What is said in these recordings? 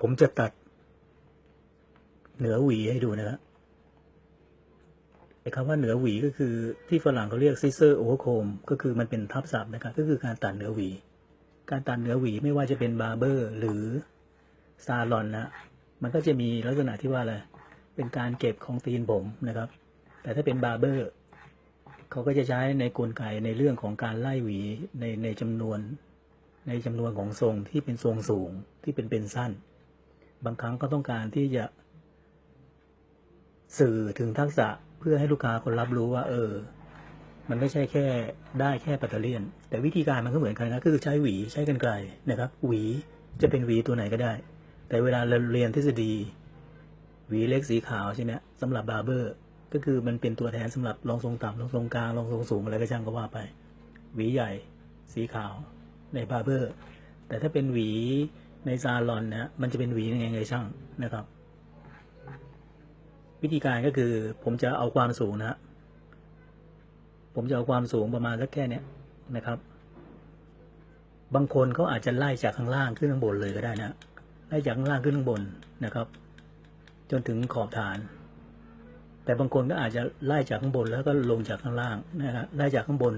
ผมจะตัด เหนือหวีให้ดูนะครับไอ้คำว่าเหนือหวีก็คือที่ฝรั่งเขาเรียกซิเซอร์โอเวอร์โคมก็คือมันเป็นทับศัพท์นะครับก็คือการตัดเหนือหวี การตัดเหนือหวีไม่ว่าจะเป็นบาร์เบอร์ หรือซาลอนนะมันก็จะมีลักษณะที่ว่าอะไรเป็นการเก็บของตีนผมนะครับ แต่ถ้าเป็นบาร์เบอร์เขาก็จะใช้ในกลไกในเรื่องของการไล่หวีในในจำนวน ในจำนวนของทรงที่เป็นทรงสูงที่เป็นเป็นสั้น บางครั้งก็ต้องการที่จะ สื่อถึงทักษะเพื่อให้ลูกค้าคนรับรู้ว่า เออ มันไม่ใช่แค่ได้แค่ปัตเตอร์เลียน แต่วิธีการมันก็เหมือนกันนะคือใช้หวีใช้กันไกลนะครับ หวีจะเป็นหวีตัวไหนก็ได้ แต่เวลาเราเรียนทฤษฎี หวีเล็กสีขาวใช่ไหมสำหรับบาร์เบอร์ก็คือมันเป็นตัวแทนสำหรับรองทรงต่ำรองทรงกลางรองทรงสูงอะไรก็ช่างก็ว่าไป หวีใหญ่ สีขาวในบาร์เบอร์ แต่ถ้าเป็นหวี ในซาลอนนะมันจะเป็นหวียังไงไงช่างนะครับ วิธีการก็คือผมจะเอาความสูงนะผมจะเอาความสูงประมาณสักแค่เนี้ยนะครับ บางคนเขาอาจจะไล่จากข้างล่างขึ้นข้างบนเลยก็ได้นะไล่จากข้างล่างขึ้นข้างบนนะครับ จนถึงขอบฐาน แต่บางคนก็อาจจะไล่จากข้างบนแล้วก็ลงจากข้างล่างนะครับไล่จากข้างบน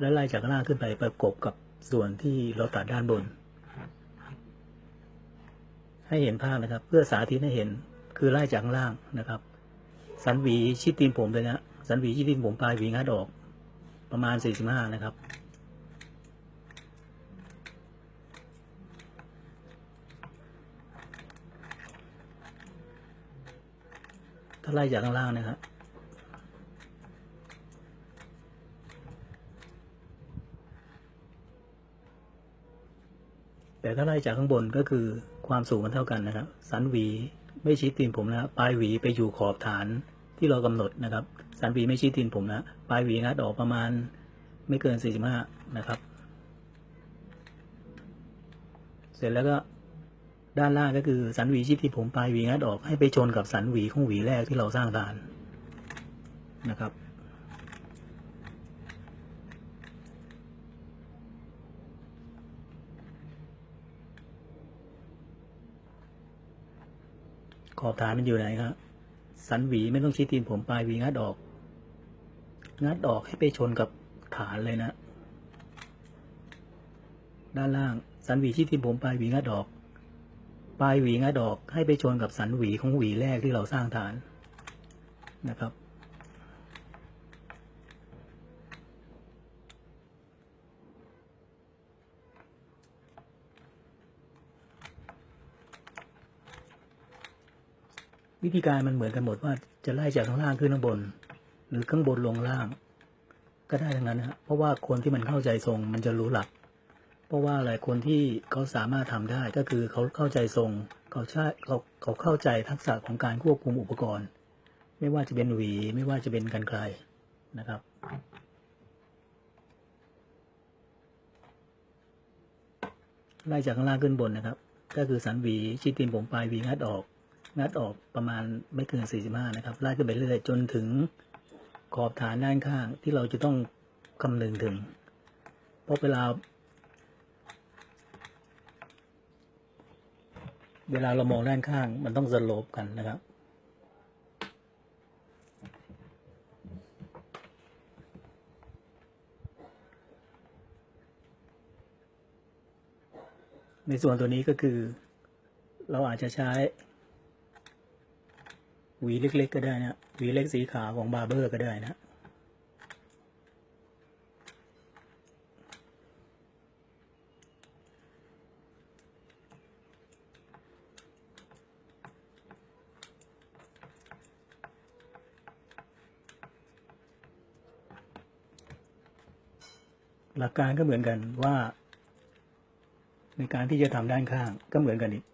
แล้วไล่จากข้างล่างขึ้นไปประกบกับส่วนที่เราตัดด้านบน ให้เห็นภาพนะครับ เพื่อสาธิตให้เห็นคือไล่จากข้างล่างนะครับ สันหวีชิดตีนผมเลยนะสันหวีชิดตีนผมปลายหวีงัดออก ประมาณ 45 นะครับถ้าไล่จากข้างล่างนะครับ แต่ถ้าไล่จากข้างบนก็คือความสูงมันเท่ากันนะครับ สันหวีไม่ชิดตีนผมนะปลายหวีไปอยู่ขอบฐานที่เรากำหนดนะครับ สันหวีไม่ชิดตีนผมนะปลายหวีงัดออกประมาณไม่เกิน 45 นะครับ เสร็จแล้วก็ด้านล่างก็คือสันหวีชิดตีนผมปลายหวีงัดออกให้ไปชนกับสันหวีของหวีแรกที่เราสร้างฐานนะครับ ขอบฐานมันอยู่ไหนครับ สันหวีไม่ต้องชี้ตีนผมปลายหวีงัดออก งัดออกให้ไปชนกับฐานเลยนะ ด้านล่าง สันหวีชี้ตีนผมปลายหวีงัดออก ปลายหวีงัดออกให้ไปชนกับสันหวีของหวีแรกที่เราสร้างฐานนะครับ วิธีการมันเหมือนกันหมดว่าจะไล่จากข้างล่างขึ้นข้างบน หรือข้างบนลงล่าง ก็ได้ทั้งนั้นนะเพราะว่าคนที่มันเข้าใจทรงมันจะรู้หลัก เพราะว่าหลายคนที่เขาสามารถทำได้ก็คือเขาเข้าใจทรงเขาใช่เขาเขาเข้าใจทักษะของการควบคุมอุปกรณ์ ไม่ว่าจะเป็นหวี ไม่ว่าจะเป็นกันไกลนะครับไล่จากข้างล่างขึ้นบนนะครับ ก็คือสันหวีชิดตีนผมปลายหวีงัดออก งัดออกประมาณไม่เกิน 45 นะครับไล่ขึ้นไปเรื่อยๆจนถึงขอบฐานด้านข้างที่เราจะต้องคำนึงถึง เพราะเวลา เวลาเรามองด้านข้างมันต้องสโลปกันนะครับ ในส่วนตัวนี้ก็คือ เราอาจจะใช้ หวีเล็กๆก็ได้นะหวีเล็กสีขาวของบาร์เบอร์ก็ได้นะหลักการก็เหมือนกันว่า ในการที่จะทำด้านข้างก็เหมือนกันอีก